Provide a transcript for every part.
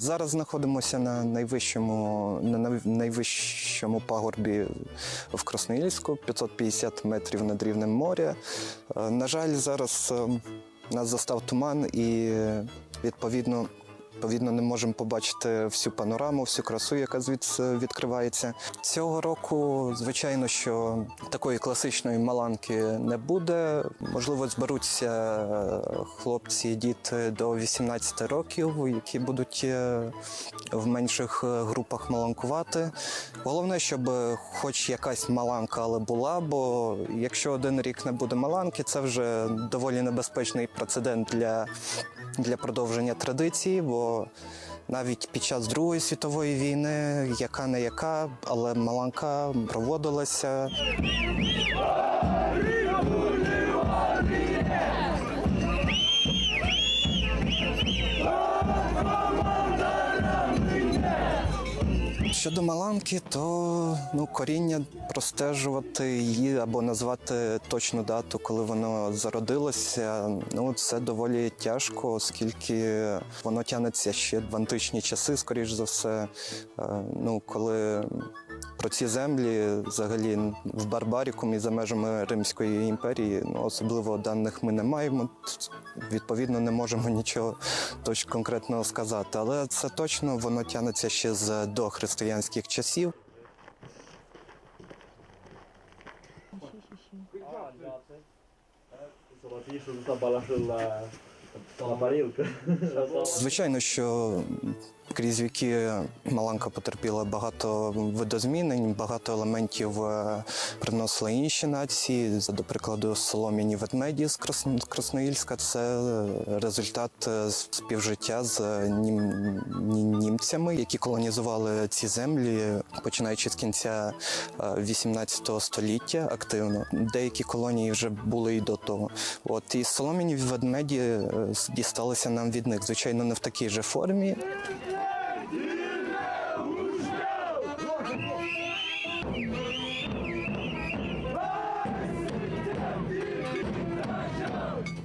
Зараз знаходимося на найвищому, на найвищому пагорбі в Красноїльську, 550 метрів над рівнем моря. Е, На жаль, зараз е, нас застав туман і відповідно. Відповідно, не можемо побачити всю панораму, всю красу, яка звідси відкривається. Цього року, звичайно, що такої класичної маланки не буде. Можливо, зберуться е, хлопці діти до 18 років, які будуть е, в менших е, групах маланкувати. Головне, щоб хоч якась маланка, але була, бо якщо один рік не буде маланки, це вже доволі небезпечний прецедент для, для продовження традиції. Бо навіть під час Другої світової війни, яка не яка, але маланка проводилася. Щодо маланки, то ну, коріння простежувати її або назвати точну дату, коли воно зародилося. Ну це доволі тяжко, оскільки воно тягнеться ще в античні часи, скоріш за все. Е, Ну, коли про ці землі взагалі в Барбарікумі за межами Римської імперії, ну особливо даних ми не маємо. Відповідно, не можемо нічого точно конкретного сказати. Але це точно воно тягнеться ще з дохристиянських часів. Звичайно, що крізь віки Маланка потерпіла багато видозмінень, багато елементів е, приносили інші нації. За До прикладу, солом'яні ведмеді з Крас- Красноїльська це результат е, співжиття з нім- нім- німцями, які колонізували ці землі, починаючи з кінця е, 18 століття активно. Деякі колонії вже були і до того. От і солом'яні ведмеді е, дісталися нам від них. Звичайно, не в такій же формі.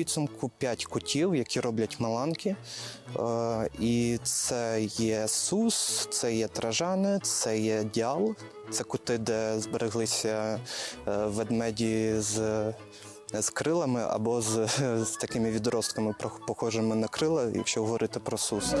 Підсумку п'ять кутів, які роблять маланки. Е, І це є сус, це є тражани, це є дял. Це кути, де збереглися е, ведмеді з. З крилами або з, з такими відростками, похожими на крила, якщо говорити про сус.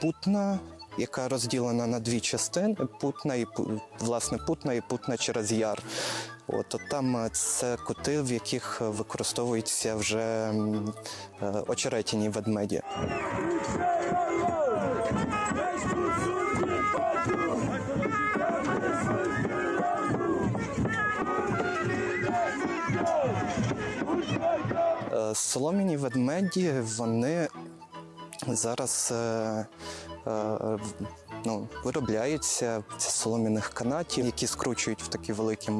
Путна, яка розділена на дві частини: путна і власне путна і путна через яр. От, от там е, це кути, в яких використовуються вже е, очеретяні ведмеді. Солом'яні ведмеді, вони зараз е, е, ну, виробляються з солом'яних канатів, які скручують в такі великі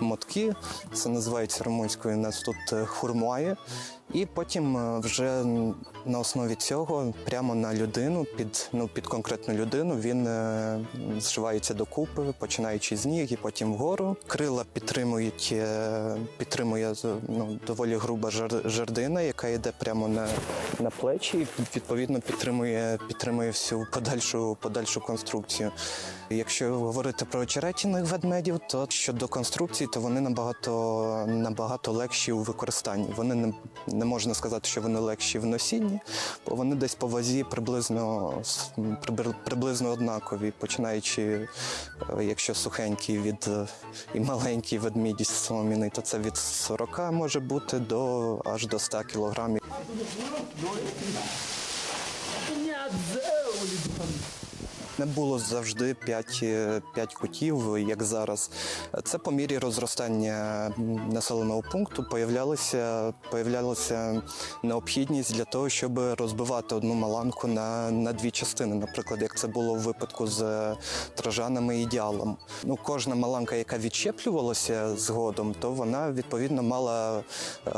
мотки. Це називається румунською у нас тут е, хурмуає. І потім е, вже на основі цього прямо на людину, під, ну, під конкретну людину, він е, зшивається докупи, починаючи з ніг і потім вгору. Крила підтримують, е, підтримує ну, доволі груба жер- жердина, яка йде прямо на, на плечі, і відповідно підтримує, підтримує всю подальшу, подальшу конструкцію. Якщо говорити про очеретяних ведмедів, то щодо конструкції, то вони набагато, набагато легші у використанні. Вони не, не можна сказати, що вони легші в носінні, бо вони десь по вазі приблизно, приблизно однакові, починаючи, е, якщо сухенький від е, і маленький ведмідь соломіний, то це від 40 може бути до аж до 100 кілограмів. Не було завжди 5, 5 кутів, як зараз. Це по мірі розростання населеного пункту появлялася, появлялася необхідність для того, щоб розбивати одну маланку на, на дві частини. Наприклад, як це було в випадку з е, тражанами і ідеалом. Ну, кожна маланка, яка відчеплювалася згодом, то вона відповідно мала, е,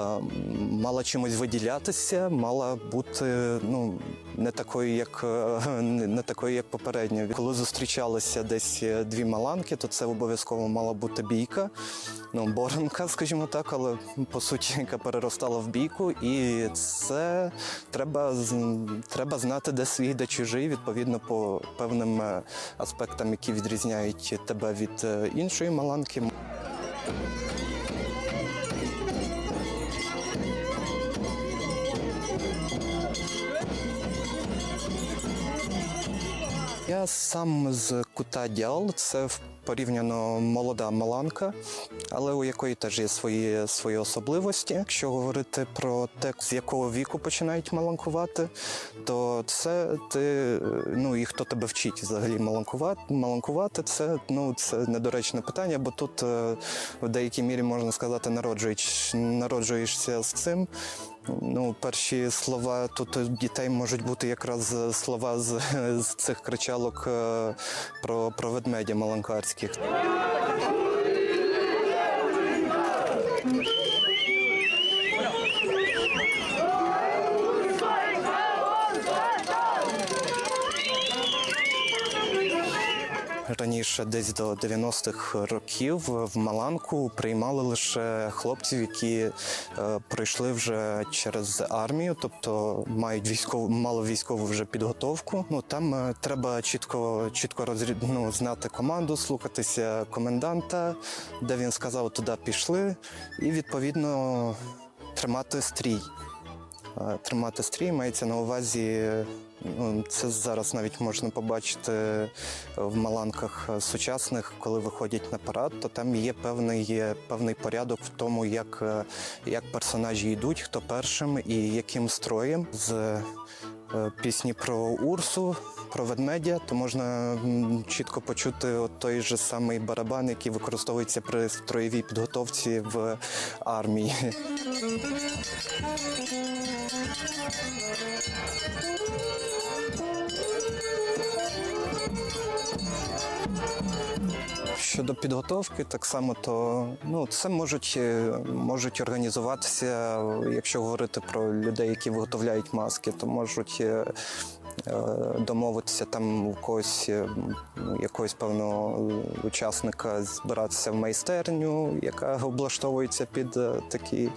мала чимось виділятися, мала бути ну, не такою, як е, не такою, як попередня. Коли зустрічалися десь е, дві маланки, то це обов'язково мала бути бійка, ну боронка, скажімо так, але по суті, яка переростала в бійку, і це треба треба знати, де свій, де чужий, відповідно по певним е, аспектам, які відрізняють тебе від е, іншої маланки. Я сам з кута Діал, це порівняно молода маланка, але у якої теж є свої, свої особливості. Якщо говорити про те, з якого віку починають маланкувати, то це ти, ну і хто тебе вчить взагалі маланкувати, маланкувати, це ну це недоречне питання, бо тут е, в деякій мірі можна сказати, народжуєш, народжуєшся з цим. Ну, перші слова тут дітей можуть бути якраз слова з, з цих кричалок е, про, про ведмедя маланкарських. Раніше, десь до 90-х років, в Маланку приймали лише хлопців, які е, пройшли вже через армію, тобто мають військову, мало військову вже підготовку. Ну там е, треба чітко, чітко розрі... ну, знати команду, слухатися коменданта, де він сказав, туди пішли, і відповідно тримати стрій. Е, Тримати стрій мається на увазі. Ну, це зараз навіть можна побачити в маланках е, сучасних, коли виходять на парад, то там є певний, певний порядок в тому, як, е, як персонажі йдуть, хто першим і яким строєм. З пісні про Урсу, про ведмедя, то можна чітко почути от той же самий барабан, який використовується при строєвій підготовці в армії. Щодо підготовки, так само то ну це можуть, е, можуть організуватися, якщо говорити про людей, які виготовляють маски, то можуть е, домовитися там у когось е, ну, якогось певного учасника збиратися в майстерню, яка облаштовується під е, такі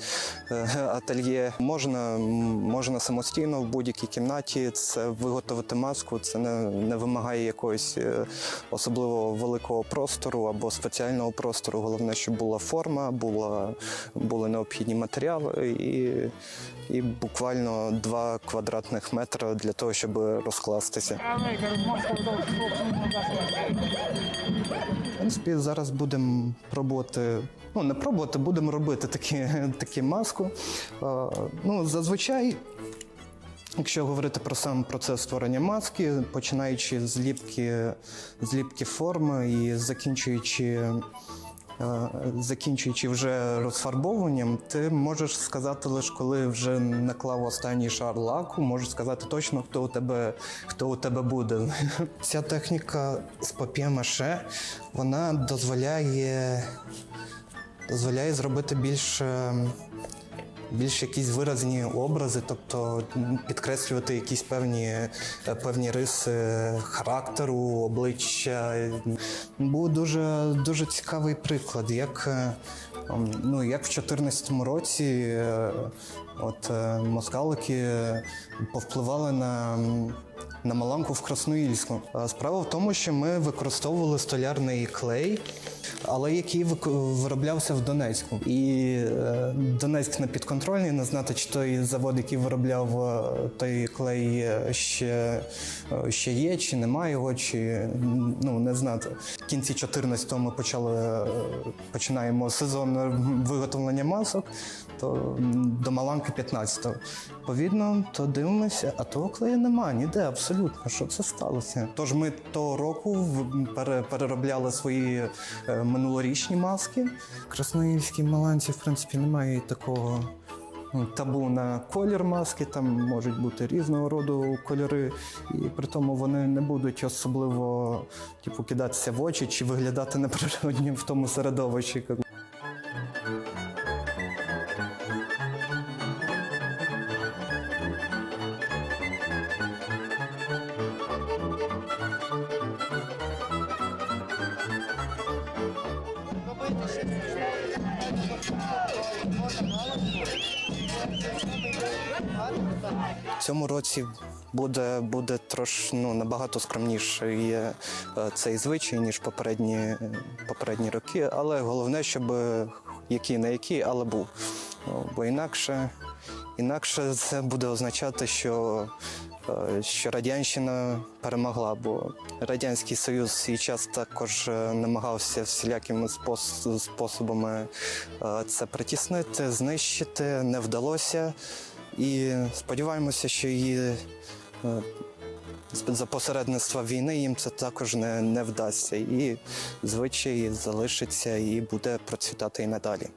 е, ательє. Можна, можна самостійно в будь-якій кімнаті це виготовити маску. Це не, не вимагає якогось е, особливо великого простору або спеціального простору. Головне, щоб була форма, була, були необхідні матеріали і, і буквально два квадратних метри для того, щоб розкластися. В принципі, зараз будемо пробувати. Ну, не пробувати, будемо робити такі, такі маску. Ну, зазвичай. Якщо говорити про сам процес створення маски, починаючи з ліпки, з ліпки форми і закінчуючи, закінчуючи вже розфарбовуванням, ти можеш сказати лише коли вже наклав останній шар лаку, можеш сказати точно, хто у тебе, хто у тебе буде. Ця техніка з пап'є-маше, вона дозволяє, дозволяє зробити більш. Е, більш якісь виразні образи, тобто підкреслювати якісь певні, е, певні риси характеру, обличчя. Був дуже, дуже цікавий приклад, як, е, ну, як в 2014 році е, от, е, москалики е, повпливали на. На Маланку в Красноїльську. Справа в тому, що ми використовували столярний клей, але який вироблявся в Донецьку. І е, Донецьк не підконтрольний, не знати, чи той завод, який виробляв е, той клей, е, ще, е, ще є, чи немає його, чи ну не знати. В кінці 14-го ми почали е, починаємо сезон виготовлення масок. То до Маланки 15-го. Відповідно, то дивимося, а того клею нема ніде абсолютно. Що це сталося? Тож ми того року переробляли свої е, минулорічні маски. В Красноїльській Маланці, в принципі, немає такого. ну, Табу на колір маски, там можуть бути різного роду кольори, і при тому вони не будуть особливо типу, кидатися в очі чи виглядати неприроднім в тому середовищі. В цьому році буде, буде трош, ну, набагато скромніший е, цей звичай, ніж попередні, попередні роки. Але головне, щоб е, який не який, але був. Бо інакше, інакше це буде означати, що, що Радянщина перемогла, бо Радянський Союз свій час також е, намагався всілякими способами е, це притіснити, знищити, не вдалося. І сподіваємося, що її е, за посередництва війни їм це також не, не вдасться. І звичай залишиться і буде процвітати і надалі.